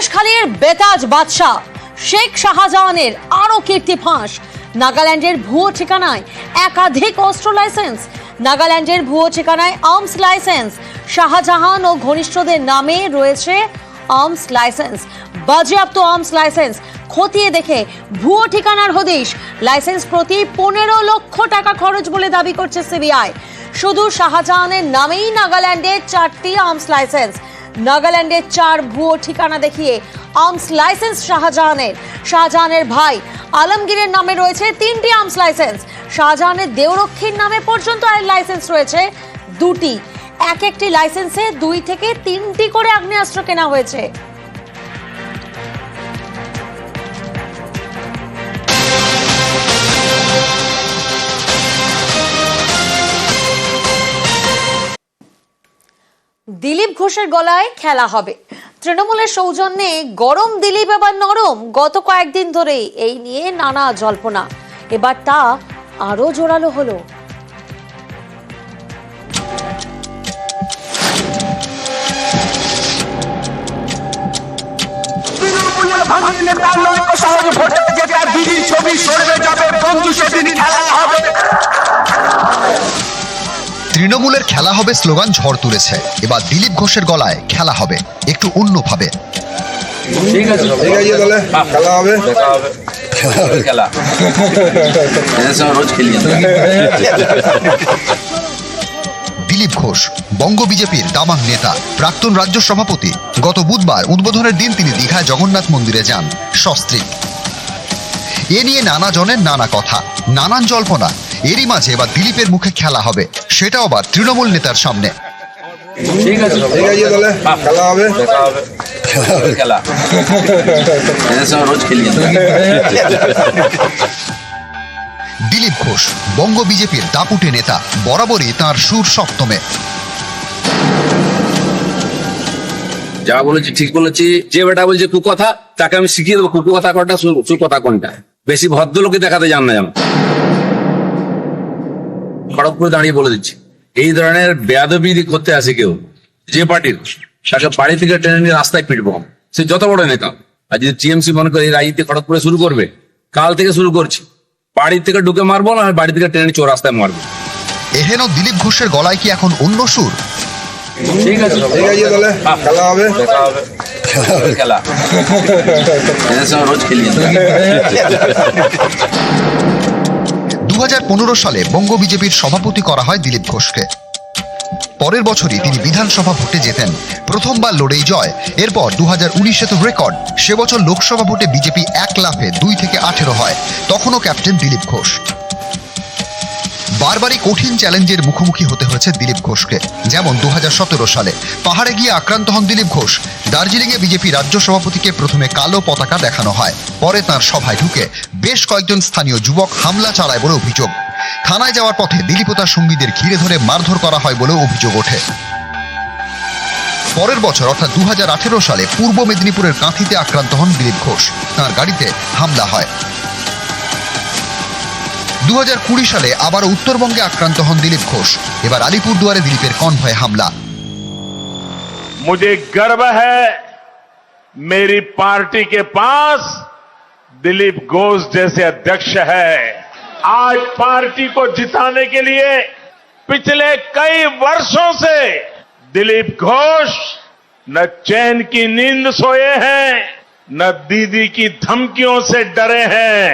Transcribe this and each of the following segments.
সন্দেশখালীর বেতাজ বাদশাহ, শেখ শাহজাহানের আরও কীর্তি ফাঁস। নাগাল্যান্ডের ভুয়ো ঠিকানায় একাধিক অস্ত্র লাইসেন্স। নাগাল্যান্ডের ভুয়ো ঠিকানায় আর্মস লাইসেন্স। শাহজাহান ও ঘনিষ্ঠদের নামে রয়েছে আর্মস লাইসেন্স। বাজেয়াপ্ত আর্মস লাইসেন্স খতিয়ে দেখে ভুয়ো ঠিকানার হদিশ। লাইসেন্স প্রতি পনেরো লক্ষ টাকা খরচ বলে দাবি করছে সিবিআই। শুধু শাহজাহানের নামেই নাগাল্যান্ডে চারটি আর্মস লাইসেন্স। নাগাল্যান্ডের চার ভুয়ো ঠিকানা দেখিয়ে আর্মস লাইসেন্স শাহজাহানের। শাহজাহানের ভাই আলমগীরের নামে রয়েছে তিনটি আর্মস লাইসেন্স শাহজাহানের দেওরক্ষীর নামে পর্যন্ত আর লাইসেন্স রয়েছে দুটি। এক একটি লাইসেন্সে দুই থেকে তিনটি করে আগ্নেয়াস্ত্র কেনা হয়েছে। দিলীপ ঘোষের গলায় খেলা হবে। তৃণমূলের সৌজন্যে গরম দিলীপ, এবার নরম। গত কয়েকদিন ধরেই এই নিয়ে নানা জল্পনা। এবার তা আরও জোরালো হলো। ছবি সরবে যাবে, বন্ধু সেদিন খেলা হবে। তৃণমূলের খেলা হবে স্লোগান ঝড় তুলেছে। এবার দিলীপ ঘোষের গলায় খেলা হবে। একটু অন্যভাবে। ঠিক আছে। ঠিক আছে তাহলে। খেলা হবে। খেলা রোজ খেলি। দিলীপ ঘোষ বঙ্গ বিজেপির দামাং নেতা প্রাক্তন রাজ্য সভাপতি। গত বুধবার উদ্বোধনের দিন তিনি দীঘায় জগন্নাথ মন্দিরে যান। সস্ত্রীক এ নিয়ে নানা জনের নানা কথা নানান জল্পনা। এরই মাঝে এবার দিলীপের মুখে খেলা হবে। সেটাও আবার তৃণমূল নেতার সামনে। ঠিক আছে ঠিক আছে তাহলে খেলা হবে? দেখা হবে। খেলা রোজ খেলি দিলীপ ঘোষ বঙ্গ বিজেপির দাপুটে নেতা বরাবরই তার সুর সপ্তমে। যা বলেছি ঠিক বলেছি। যে বেটা বলছে কুকথা তাকে আমি শিখিয়ে দেবো কুকথা কোনটা সু- সুকথা কোনটা। বেশি ভদ্রলোকে দেখাতে জান না যেন করে দাঁড়িয়ে বলে দিচ্ছি। এই ধরনের বেয়াদবি করতে আসে কেউ যে পার্টির তাকে বাড়ি থেকে টেনে নিয়ে রাস্তায় পিটবো। সে যত বড় নেতা আর যদি টিএমসি মনে করে এই রাজনীতি খড়গপুরে শুরু করবে কাল থেকে শুরু করছি। বাড়ি থেকে ঢুকে মারবো না বাড়ি থেকে টেনে চোর রাস্তায় মারবো। এহেন দিলীপ ঘোষের গলায় কি এখন অন্য সুর? ঠিক আছে ঠিক আছে তাহলে। খেলা হবে? দেখা হবে। খেলা রোজ খেলি। দু হাজার পনেরো সালে বঙ্গ বিজেপির সভাপতি করা হয় দিলীপ ঘোষকে। পরের বছরই তিনি বিধানসভা ভোটে জেতেন। প্রথমবার লড়েই জয়। এরপর দু হাজার উনিশে তো রেকর্ড। সে বছর লোকসভা ভোটে বিজেপি এক লাফে দুই থেকে আঠেরো হয়। তখনও ক্যাপ্টেন দিলীপ ঘোষ। বারবারই কঠিন চ্যালেঞ্জের মুখোমুখি হতে হয়েছে দিলীপ ঘোষকে। যেমন দু হাজার সতেরো সালে, পাহাড়ে গিয়ে আক্রান্ত হন দিলীপ ঘোষ। দার্জিলিংয়ে বিজেপি রাজ্য সভাপতিকে প্রথমে কালো পতাকা দেখানো হয়, পরে তার সভায় ঢুকে বেশ কয়েকজন স্থানীয় যুবক হামলা চালায় বলে অভিযোগ। থানায় যাওয়ার পথে দিলীপ ও তার সঙ্গীদের ঘিরে ধরে মারধর করা হয় বলেও অভিযোগ ওঠে। পরের বছর, অর্থাৎ দু হাজার আঠেরো সালে, পূর্ব মেদিনীপুরের কাঁথিতে আক্রান্ত হন দিলীপ ঘোষ। তার গাড়িতে হামলা হয়। দু সালে আবার উত্তরবঙ্গে আক্রান্ত হন দিলীপ ঘোষ এবার আলিপুরদুয়ারে দিলীপের কনভয়ে হামলা मुझे गर्व है मेरी पार्टी के पास दिलीप घोष जैसे अध्यक्ष है आज पार्टी को जिताने के लिए पिछले कई वर्षों से दिलीप घोष न चैन की नींद सोए हैं न दीदी की धमकियों से डरे हैं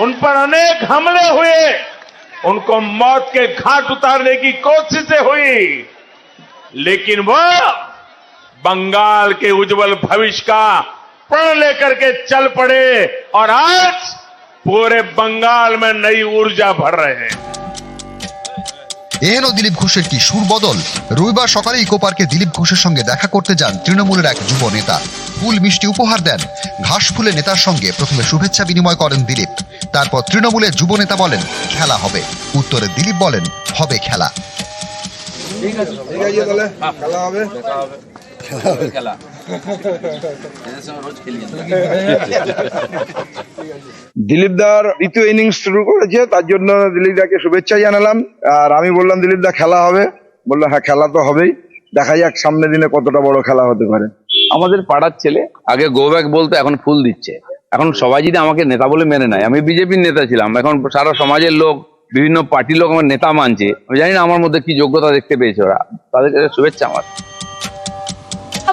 उन पर अनेक हमले हुए। उनको मौत के घाट उतारने की कोशिशें हुई। लेकिन वो बंगाल के उज्जवल भविष्य का प्रण लेकर के चल पड़े और आज पूरे बंगाल में नई ऊर्जा भर रहे हैं। এহেন দিলীপ ঘোষের কি সুর বদল? রবিবার সকালে ইকো পার্কে দিলীপ ঘোষের সঙ্গে দেখা করতে যান তৃণমূলের এক যুব নেতা। ফুল মিষ্টি উপহার দেন। ঘাস ফুলে নেতার সঙ্গে প্রথমে শুভেচ্ছা বিনিময় করেন দিলীপ। তারপর তৃণমূলের যুব নেতা বলেন, খেলা হবে। উত্তরে দিলীপ বলেন, হবে খেলা। ঠিক আছে তাহলে। খেলা হবে। খেলা। দিলীপ দার দ্বিতীয় ইনিংস শুরু করেছে তার জন্য দিলীপ দাকে শুভেচ্ছা জানালাম। আর আমি বললাম দিলীপ দা খেলা হবে। বলল হ্যাঁ খেলা তো হবেই। দেখা যাক সামনে দিনে কতটা বড় খেলা হতে পারে। আমাদের পাড়ার ছেলে আগে গো ব্যাক বলতো এখন ফুল দিচ্ছে। এখন সবাই যদি আমাকে নেতা বলে মেনে নেয় আমি বিজেপির নেতা ছিলাম। এখন সারা সমাজের লোক বিভিন্ন পার্টির লোক আমার নেতা মানছে। আমি জানি না আমার মধ্যে কি যোগ্যতা দেখতে পেয়েছে ওরা। তাদের কাছে শুভেচ্ছা আমার।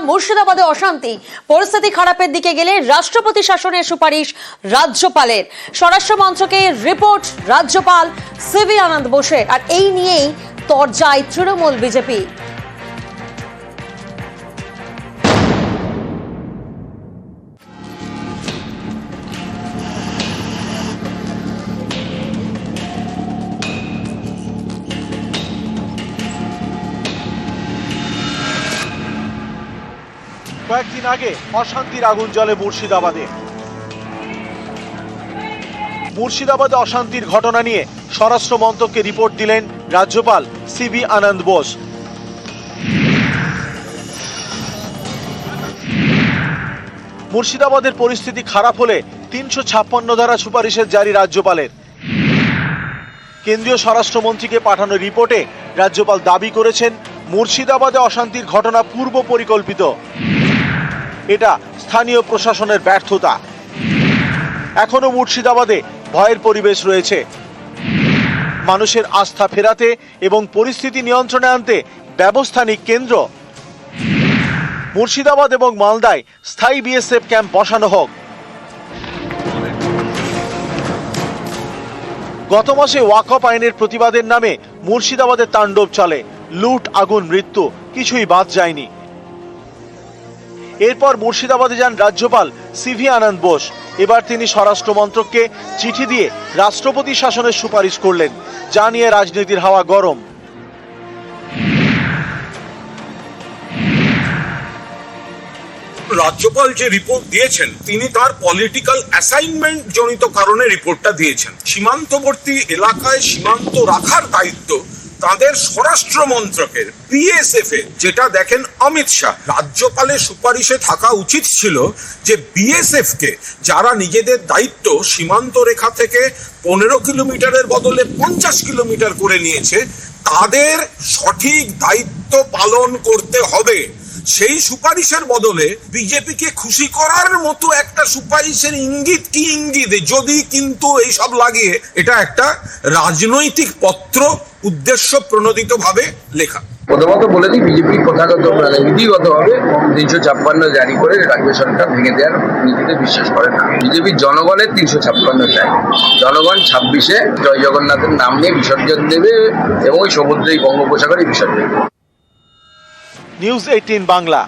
মুর্শিদাবাদে অশান্তি। পরিস্থিতি খারাপের দিকে গেলে রাষ্ট্রপতি শাসনের সুপারিশ রাজ্যপালের। স্বরাষ্ট্র মন্ত্রকে রিপোর্ট রাজ্যপাল সিভি আনন্দ বোসের। আর এই নিয়েই তরজায় তৃণমূল বিজেপি। কয়েকদিন আগে অশান্তির আগুন জ্বলে মুর্শিদাবাদে। মুর্শিদাবাদে অশান্তির ঘটনা নিয়ে স্বরাষ্ট্র মন্ত্রককে রিপোর্ট দিলেন রাজ্যপাল সিবি আনন্দ বোস। মুর্শিদাবাদের পরিস্থিতি খারাপ হলে তিনশো ছাপ্পান্ন ধারা সুপারিশের জারি রাজ্যপালের। কেন্দ্রীয় স্বরাষ্ট্রমন্ত্রীকে পাঠানো রিপোর্টে রাজ্যপাল দাবি করেছেন, মুর্শিদাবাদে অশান্তির ঘটনা পূর্ব পরিকল্পিত। এটা স্থানীয় প্রশাসনের ব্যর্থতা। এখনও মুর্শিদাবাদে ভয়ের পরিবেশ রয়েছে। মানুষের আস্থা ফেরাতে এবং পরিস্থিতি নিয়ন্ত্রণে আনতে ব্যবস্থা নিক কেন্দ্র। মুর্শিদাবাদ এবং মালদায় স্থায়ী বিএসএফ ক্যাম্প বসানো হোক। গত মাসে ওয়াকফ আইনের প্রতিবাদের নামে মুর্শিদাবাদে তাণ্ডব চলে। লুট, আগুন, মৃত্যু, কিছুই বাদ যায়নি। এরপর মুর্শিদাবাদে যান রাজ্যপাল সিভি আনন্দ বোস। এবার তিনি স্বরাষ্ট্র মন্ত্রককে চিঠি দিয়ে রাষ্ট্রপতি শাসনের সুপারিশ করলেন, যা নিয়ে রাজনীতির হাওয়া গরম। রাজ্যপাল যে রিপোর্ট দিয়েছেন, তিনি তার পলিটিক্যাল অ্যাসাইনমেন্ট জনিত কারণে রিপোর্টটা দিয়েছেন। সীমান্তবর্তী এলাকায় সীমান্ত রাখার দায়িত্ব তাদের স্বরাষ্ট্র মন্ত্রকের বিএসএফ এ যেটা দেখেন অমিত শাহ। রাজ্যপালের সুপারিশে থাকা উচিত ছিল যে বিএসএফ কে, যারা নিজেদের দায়িত্ব সীমান্ত রেখা থেকে পনেরো কিলোমিটারের বদলে পঞ্চাশ কিলোমিটার করে নিয়েছে, তাদের সঠিক দায়িত্ব পালন করতে হবে। সেই সুপারিশের বদলে বিজেপিকে খুশি করার মতো একটা সুপারিশের ইঙ্গিত কি ইঙ্গিত? যদি কিন্তু এইসব লাগিয়ে, এটা একটা রাজনৈতিক পত্র উদ্দেশ্য প্রণোদিত ভাবে লেখা। প্রথমত বলে দিই, বিজেপি প্রথাগত মানে নীতিগত ভাবে তিনশো ছাপ্পান্ন জারি করে রাজ্য সরকার ভেঙে দেওয়ার নীতিতে বিশ্বাস করে না। বিজেপির জনগণের তিনশো ছাপ্পান্ন চাই জনগণ ছাব্বিশে জয় জগন্নাথের নাম নিয়ে বিসর্জন দেবে এবং ওই সমুদ্রেই বঙ্গোপসাগরে বিসর্জন দেবে। নিউজ এইটিন বাংলা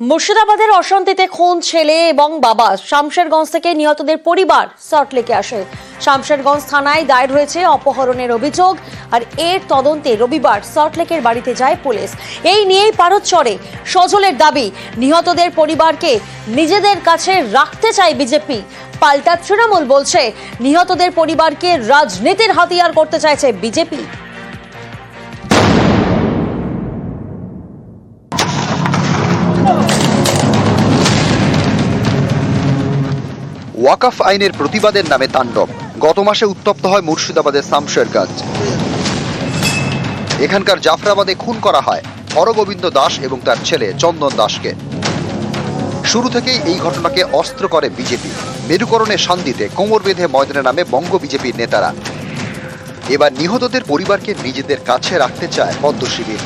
মুর্শিদাবাদের অশান্তিতে খুন ছেলে এবং বাবা শামশেরগঞ্জ থেকে নিহতদের পরিবার সল্টলেকে আসে। শামশেরগঞ্জ থানায় দায়ের হয়েছে অপহরণের অভিযোগ আর এর তদন্তে রবিবার সল্টলেকের বাড়িতে যায় পুলিশ। এই নিয়েই পারদ চড়ে। সজলের দাবি, নিহতদের পরিবারকে নিজেদের কাছে রাখতে চায় বিজেপি। পাল্টা তৃণমূল বলছে, নিহতদের পরিবারকে রাজনীতির হাতিয়ার করতে চাইছে বিজেপি। ওয়াকফ আইনের প্রতিবাদের নামে তাণ্ডব। গত মাসে উত্তপ্ত হয় মুর্শিদাবাদের শামশেরগঞ্জ। এখানকার জাফরাবাদে খুন করা হয় হরগোবিন্দ দাস এবং তার ছেলে চন্দন দাসকে। শুরু থেকেই এই ঘটনাকে অস্ত্র করে বিজেপি। মেরুকরণে শান্তিতে কোমর বেঁধে ময়দানে নামে বঙ্গ বিজেপির নেতারা। এবার নিহতদের পরিবারকে নিজেদের কাছে রাখতে চায় পদ্ম শিবির।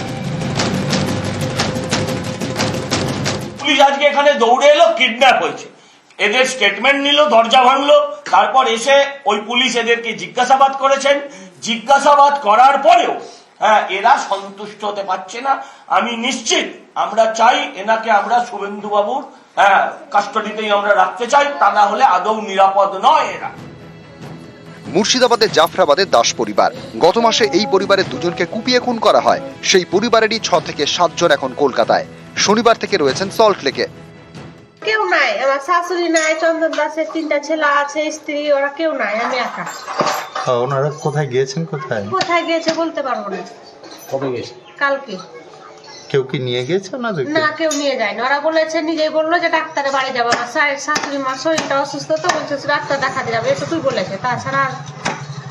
পুলিশ আজকে এখানে দৌড়ে এলো, কিডন্যাপ হয়েছে। এদের স্টেটমেন্ট নিল, দরজা ভাঙলো, তারপর এসে ওই পুলিশ এদেরকে জিজ্ঞাসাবাদ করেছেন। জিজ্ঞাসাবাদ করার পরেও হ্যাঁ এরা সন্তুষ্ট হতে পারছে না। আমি নিশ্চিত আমরা চাই এনাকে আমরা শুভেন্দু বাবুর হ্যাঁ কাস্টডিতেই আমরা রাখতে চাই, তা না হলে আদৌ নিরাপদ নয় এরা। মুর্শিদাবাদের জাফরাবাদের দাস পরিবার। গত মাসে এই পরিবারের দুজনকে কুপিয়ে খুন করা হয়। সেই পরিবারেরই ছ থেকে সাতজন এখন কলকাতায়। শনিবার থেকে রয়েছেন সল্ট লেকে কেউ নাই। আমার শাশুড়ি নাই চন্দন দাসের তিনটা ছেলে আছে স্ত্রী ওরা কেউ নাই আমি একা। ওনারা কোথায় গিয়েছেন কোথায়? কোথায় গিয়েছে বলতে পারব না। কবে গেছে কালকে। কেউ কি নিয়ে ওনাদেরকে? না কেউ নিয়ে যায়নি। ওরা বলেছে নিজেই বলল যে ডাক্তারে বাড়ি যাব। আমার শাশুড়ি মার শরীরটা অসুস্থ তো বলছে ডাক্তার দেখাতে যাবে। এটুকুই বলেছে। তাছাড়া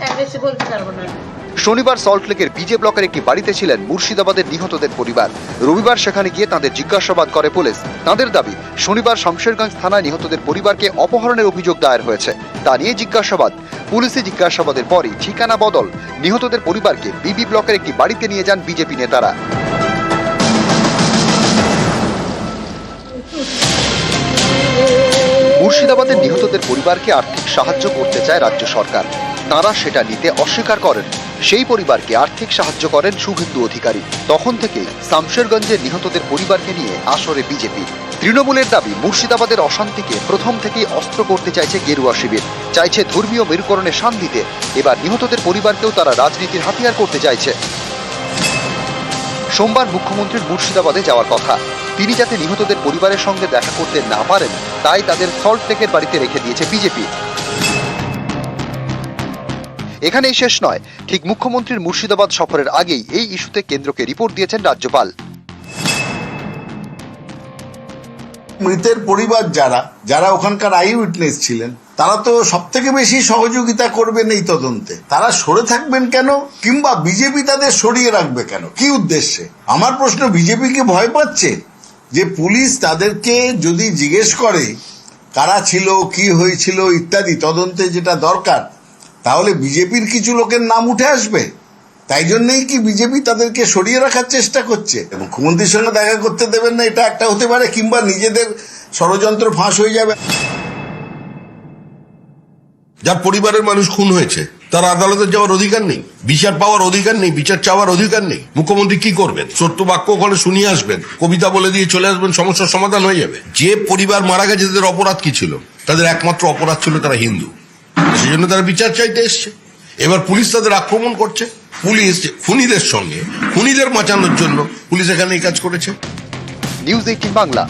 আর বেশি বলতে পারব না। শনিবার সল্টলেকের বিজে ব্লকের একটি বাড়িতে ছিলেন মুর্শিদাবাদের নিহতদের পরিবার। রবিবার সেখানে গিয়ে তাদের জিজ্ঞাসাবাদ করে পুলিশ। তাদের দাবি, শনিবার শমশেরগঞ্জ থানায় নিহতদের পরিবারকে অপহরণের অভিযোগ দায়ের হয়েছে। তা নিয়ে জিজ্ঞাসাবাদ। পুলিশি জিজ্ঞাসাবাদের পরই ঠিকানা বদল নিহতদের পরিবারকে বিবি ব্লকের একটি বাড়িতে নিয়ে যান বিজেপি নেতারা। মুর্শিদাবাদের নিহতদের পরিবারকে আর্থিক সাহায্য করতে চায় রাজ্য সরকার। তারা সেটা নিতে অস্বীকার করেন। সেই পরিবারকে আর্থিক সাহায্য করেন শুভেন্দু অধিকারী। তখন থেকেই শামশেরগঞ্জের নিহতদের পরিবারকে নিয়ে আসরে বিজেপি। তৃণমূলের দাবি, মুর্শিদাবাদের অশান্তিকে প্রথম থেকেই অস্ত্র করতে চাইছে গেরুয়া শিবির। চাইছে ধর্মীয় মেরুকরণে শান দিতে। এবার নিহতদের পরিবারকেও তারা রাজনীতির হাতিয়ার করতে চাইছে। সোমবার মুখ্যমন্ত্রীর মুর্শিদাবাদে যাওয়ার কথা। তিনি যাতে নিহতদের পরিবারের সঙ্গে দেখা করতে না পারেন, তাই তাদের সল্ট লেকের বাড়িতে রেখে দিয়েছে বিজেপি। এখানেই শেষ নয়। ঠিক মুখ্যমন্ত্রীর মুর্শিদাবাদ সফরের আগেই এই ইস্যুতে কেন্দ্রকে রিপোর্ট দিয়েছেন রাজ্যপাল। মৃতের পরিবার যারা যারা ওখানকার আই উইটনেস ছিলেন, তারা তো সব থেকে বেশি সহযোগিতা করবেন এই তদন্তে। তারা সরে থাকবেন কেন? কিংবা বিজেপি তাদের সরিয়ে রাখবে কেন? কি উদ্দেশ্যে? আমার প্রশ্ন, বিজেপি কি ভয় পাচ্ছে? যে পুলিশ তাদেরকে যদি জিজ্ঞেস করে, কারা ছিল, কি হয়েছিল ইত্যাদি, তদন্তে যেটা দরকার তাহলে বিজেপির কিছু লোকের নাম উঠে আসবে। তাই জন্যই কি বিজেপি তাদেরকে সরিয়ে রাখার চেষ্টা করছে? মুখ্যমন্ত্রীর সঙ্গে দেখা করতে দেবেন না, এটা একটা হতে পারে, কিংবা নিজেদের ষড়যন্ত্র ফাঁস হয়ে যাবে। যার পরিবারের মানুষ খুন হয়েছে, তার আদালতে যাওয়ার অধিকার নেই, বিচার পাওয়ার অধিকার নেই, বিচার চাওয়ার অধিকার নেই। মুখ্যমন্ত্রী কি করবেন? সত্য বাক্য ওখানে শুনিয়ে আসবেন, কবিতা বলে দিয়ে চলে আসবেন, সমস্যার সমাধান হয়ে যাবে। যে পরিবার মারা গেছে, তাদের অপরাধ কি ছিল? তাদের একমাত্র অপরাধ ছিল তারা হিন্দু। সেই জন্য তারা বিচার চাইতে এসছে। এবার পুলিশ তাদের আক্রমণ করছে। পুলিশ খুনিদের সঙ্গে, খুনিদের বাঁচানোর জন্য পুলিশ এখানে এই কাজ করেছে। News eighteen Bangla.